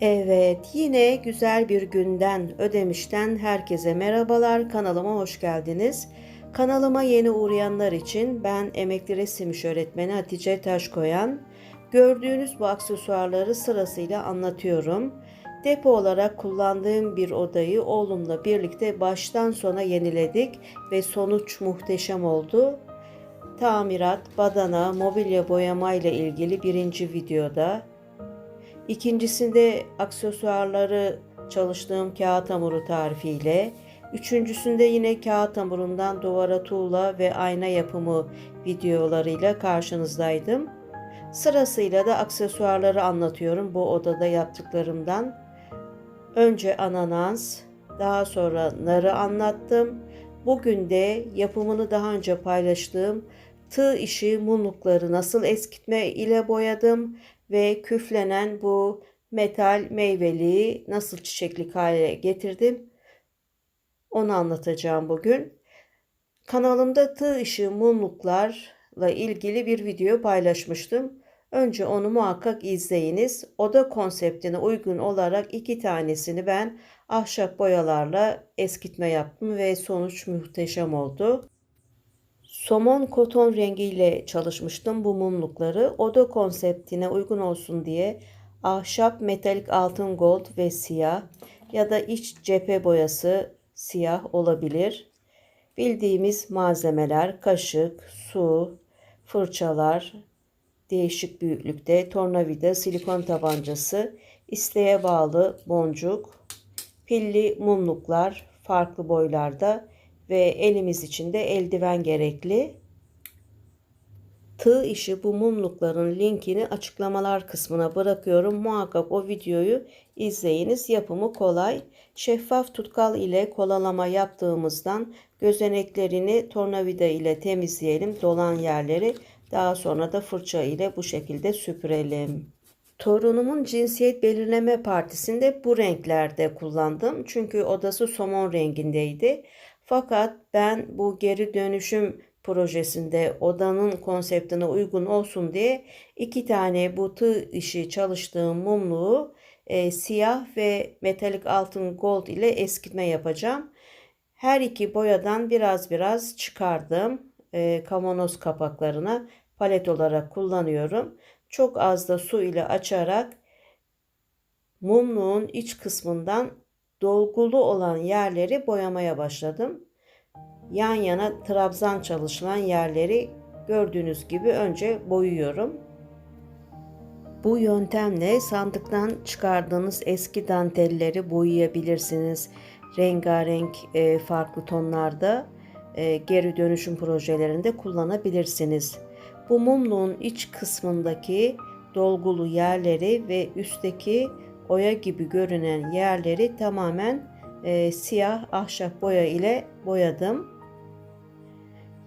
Evet, yine güzel bir günden Ödemiş'ten herkese merhabalar. Kanalıma hoş geldiniz. Kanalıma yeni uğrayanlar için ben emekli resim iş öğretmeni Hatice Taşkoyan. Gördüğünüz bu aksesuarları sırasıyla anlatıyorum. Depo olarak kullandığım bir odayı oğlumla birlikte baştan sona yeniledik ve sonuç muhteşem oldu. Tamirat, badana, mobilya boyama ile ilgili birinci videoda İkincisinde aksesuarları çalıştığım kağıt hamuru tarifiyle, üçüncüsünde yine kağıt hamurundan duvara tuğla ve ayna yapımı videolarıyla karşınızdaydım. Sırasıyla da aksesuarları anlatıyorum bu odada yaptıklarımdan. Önce ananas, daha sonra narı anlattım. Bugün de yapımını daha önce paylaştığım tığ işi mumlukları nasıl eskitme ile boyadım ve küflenen bu metal meyveliği nasıl çiçeklik hale getirdim onu anlatacağım bugün. Kanalımda tığ işi mumluklarla ilgili bir video paylaşmıştım. Önce onu muhakkak izleyiniz. Oda konseptine uygun olarak iki tanesini ben ahşap boyalarla eskitme yaptım ve sonuç muhteşem oldu. Somon koton rengiyle çalışmıştım bu mumlukları. Oda konseptine uygun olsun diye ahşap metalik altın gold ve siyah ya da iç cephe boyası siyah olabilir. Bildiğimiz malzemeler kaşık, su, fırçalar, değişik büyüklükte tornavida, silikon tabancası, isteğe bağlı boncuk, pilli mumluklar farklı boylarda ve elimiz için de eldiven gerekli. Tığ işi bu mumlukların linkini açıklamalar kısmına bırakıyorum. Muhakkak o videoyu izleyiniz. Yapımı kolay. Şeffaf tutkal ile kolalama yaptığımızdan gözeneklerini tornavida ile temizleyelim. Dolan yerleri daha sonra da fırça ile bu şekilde süpürelim. Torunumun cinsiyet belirleme partisinde bu renklerde kullandım. Çünkü odası somon rengindeydi. Fakat ben bu geri dönüşüm projesinde odanın konseptine uygun olsun diye iki tane bu tığ işi çalıştığım mumluğu e, siyah ve metalik altın gold ile eskitme yapacağım. Her iki boyadan biraz biraz çıkardım. E, kavanoz kapaklarına palet olarak kullanıyorum. Çok az da su ile açarak mumluğun iç kısmından dolgulu olan yerleri boyamaya başladım. Yan yana trabzan çalışılan yerleri gördüğünüz gibi önce boyuyorum. Bu yöntemle sandıktan çıkardığınız eski dantelleri boyayabilirsiniz. Rengarenk e, farklı tonlarda e, geri dönüşüm projelerinde kullanabilirsiniz. Bu mumluğun iç kısmındaki dolgulu yerleri ve üstteki oya gibi görünen yerleri tamamen e, siyah ahşap boya ile boyadım.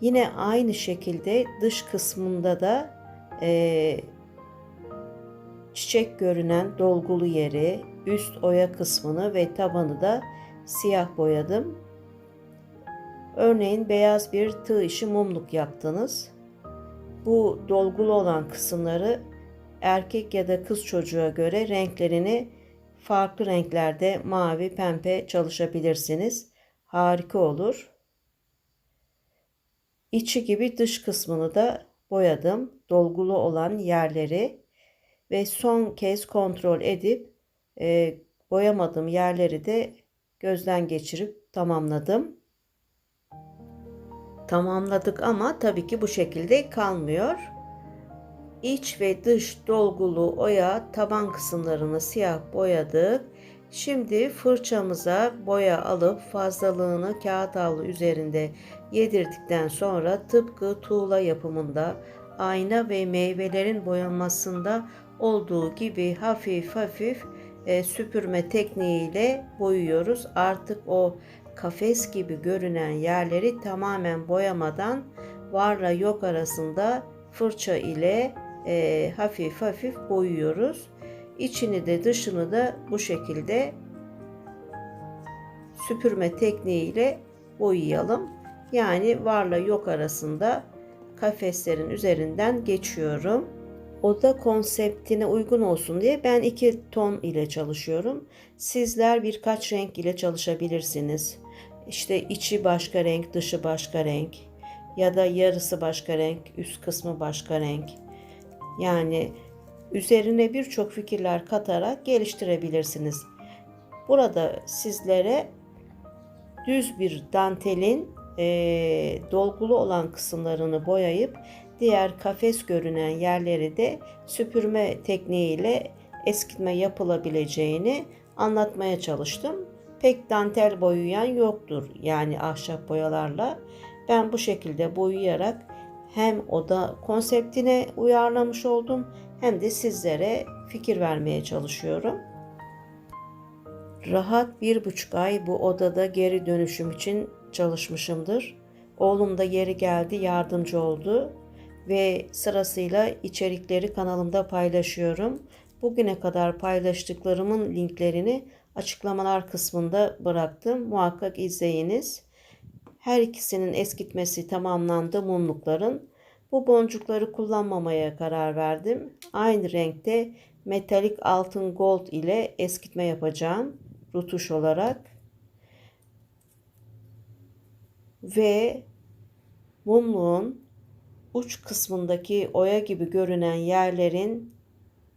Yine aynı şekilde dış kısmında da e, çiçek görünen dolgulu yeri, üst oya kısmını ve tabanı da siyah boyadım. Örneğin beyaz bir tığ işi mumluk yaptınız. Bu dolgulu olan kısımları erkek ya da kız çocuğa göre renklerini farklı renklerde mavi, pembe çalışabilirsiniz. Harika olur. İçi gibi dış kısmını da boyadım. Dolgulu olan yerleri ve son kez kontrol edip e, boyamadığım yerleri de gözden geçirip tamamladım. Tamamladık ama tabii ki bu şekilde kalmıyor. İç ve dış dolgulu oya taban kısımlarını siyah boyadık. Şimdi fırçamıza boya alıp fazlalığını kağıt havlu üzerinde yedirdikten sonra tıpkı tuğla yapımında ayna ve meyvelerin boyanmasında olduğu gibi hafif hafif e, süpürme tekniğiyle boyuyoruz. Artık o kafes gibi görünen yerleri tamamen boyamadan varla yok arasında fırça ile e, hafif hafif boyuyoruz. İçini de dışını da bu şekilde süpürme tekniğiyle boyayalım. Yani varla yok arasında kafeslerin üzerinden geçiyorum. oda konseptine uygun olsun diye ben iki ton ile çalışıyorum. Sizler birkaç renk ile çalışabilirsiniz. İşte içi başka renk, dışı başka renk ya da yarısı başka renk, üst kısmı başka renk. Yani üzerine birçok fikirler katarak geliştirebilirsiniz. Burada sizlere düz bir dantelin e, dolgulu olan kısımlarını boyayıp diğer kafes görünen yerleri de süpürme tekniğiyle eskitme yapılabileceğini anlatmaya çalıştım. Pek dantel boyayan yoktur yani ahşap boyalarla. Ben bu şekilde boyayarak hem oda konseptine uyarlamış oldum hem de sizlere fikir vermeye çalışıyorum. Rahat bir buçuk ay bu odada geri dönüşüm için çalışmışımdır. Oğlum da yeri geldi yardımcı oldu ve sırasıyla içerikleri kanalımda paylaşıyorum. Bugüne kadar paylaştıklarımın linklerini açıklamalar kısmında bıraktım. Muhakkak izleyiniz. Her ikisinin eskitmesi tamamlandı mumlukların. Bu boncukları kullanmamaya karar verdim. Aynı renkte metalik altın gold ile eskitme yapacağım rutuş olarak. Ve mumluğun uç kısmındaki oya gibi görünen yerlerin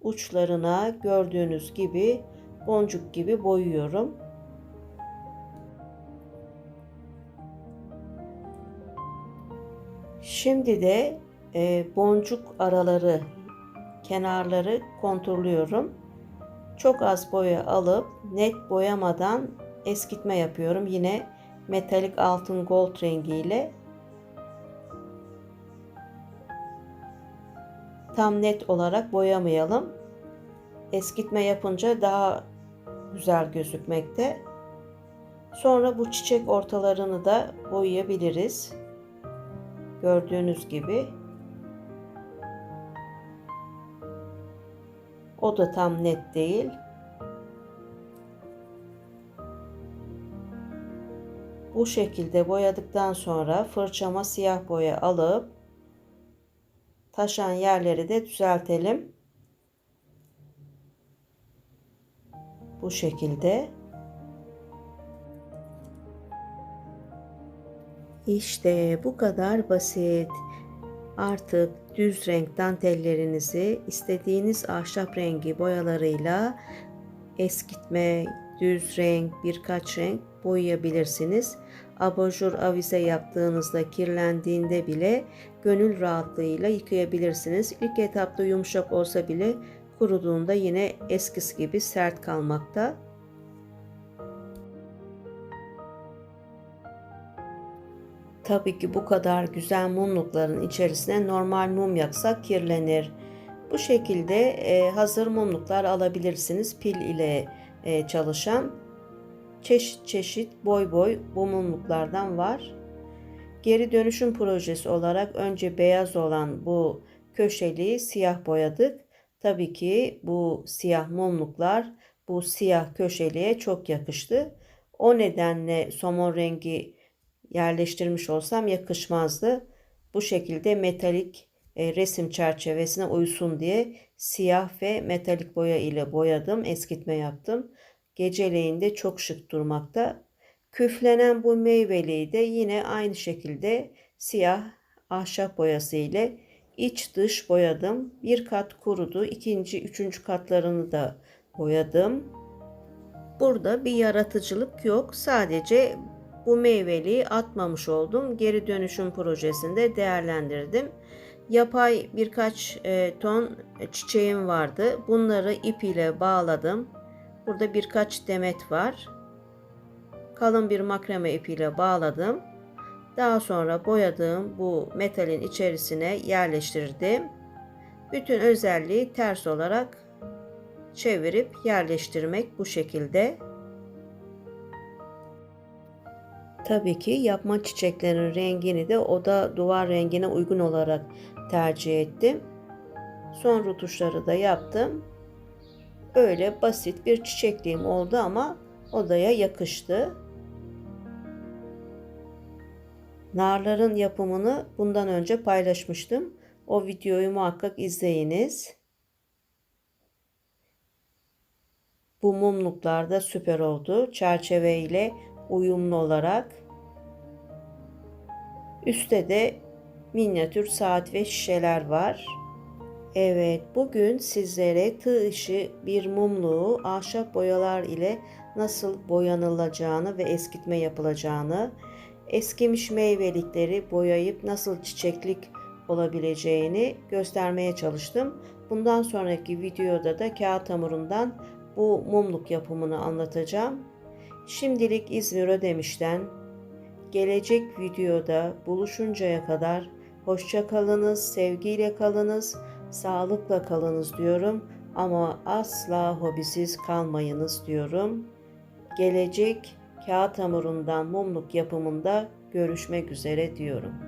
uçlarına gördüğünüz gibi boncuk gibi boyuyorum. Şimdi de e, boncuk araları, kenarları kontrolüyorum. Çok az boya alıp net boyamadan eskitme yapıyorum. Yine metalik altın gold rengiyle. Tam net olarak boyamayalım. Eskitme yapınca daha güzel gözükmekte. Sonra bu çiçek ortalarını da boyayabiliriz. Gördüğünüz gibi. O da tam net değil. Bu şekilde boyadıktan sonra fırçama siyah boya alıp taşan yerleri de düzeltelim. Bu şekilde. İşte bu kadar basit. Artık düz renk dantellerinizi istediğiniz ahşap rengi boyalarıyla eskitme, düz renk, birkaç renk boyayabilirsiniz. Abajur avize yaptığınızda kirlendiğinde bile gönül rahatlığıyla yıkayabilirsiniz. İlk etapta yumuşak olsa bile kuruduğunda yine eskisi gibi sert kalmakta. Tabii ki bu kadar güzel mumlukların içerisine normal mum yaksak kirlenir. Bu şekilde e, hazır mumluklar alabilirsiniz. Pil ile e, çalışan çeşit çeşit boy boy bu mumluklardan var. Geri dönüşüm projesi olarak önce beyaz olan bu köşeliği siyah boyadık. Tabii ki bu siyah mumluklar bu siyah köşeliğe çok yakıştı. O nedenle somon rengi yerleştirmiş olsam yakışmazdı. Bu şekilde metalik e, resim çerçevesine uysun diye siyah ve metalik boya ile boyadım, eskitme yaptım. Geceleyin de çok şık durmakta. Küflenen bu meyveliği de yine aynı şekilde siyah ahşap boyası ile iç dış boyadım. Bir kat kurudu. ikinci, üçüncü katlarını da boyadım. Burada bir yaratıcılık yok. Sadece bu meyveliği atmamış oldum. Geri dönüşüm projesinde değerlendirdim. Yapay birkaç e, ton çiçeğim vardı. Bunları ip ile bağladım. Burada birkaç demet var. Kalın bir makrame ipiyle bağladım. Daha sonra boyadığım bu metalin içerisine yerleştirdim. Bütün özelliği ters olarak çevirip yerleştirmek bu şekilde. Tabii ki yapma çiçeklerin rengini de oda duvar rengine uygun olarak tercih ettim. Son rutuşları da yaptım. Böyle basit bir çiçekliğim oldu ama odaya yakıştı. Narların yapımını bundan önce paylaşmıştım. O videoyu muhakkak izleyiniz. Bu mumluklar da süper oldu. Çerçeve ile uyumlu olarak. Üstte de minyatür saat ve şişeler var. Evet, bugün sizlere tığ işi bir mumluğu ahşap boyalar ile nasıl boyanılacağını ve eskitme yapılacağını, eskimiş meyvelikleri boyayıp nasıl çiçeklik olabileceğini göstermeye çalıştım. Bundan sonraki videoda da kağıt hamurundan bu mumluk yapımını anlatacağım. Şimdilik İzmir Ödemiş'ten gelecek videoda buluşuncaya kadar hoşça kalınız, sevgiyle kalınız, sağlıkla kalınız diyorum ama asla hobisiz kalmayınız diyorum. Gelecek kağıt hamurundan mumluk yapımında görüşmek üzere diyorum.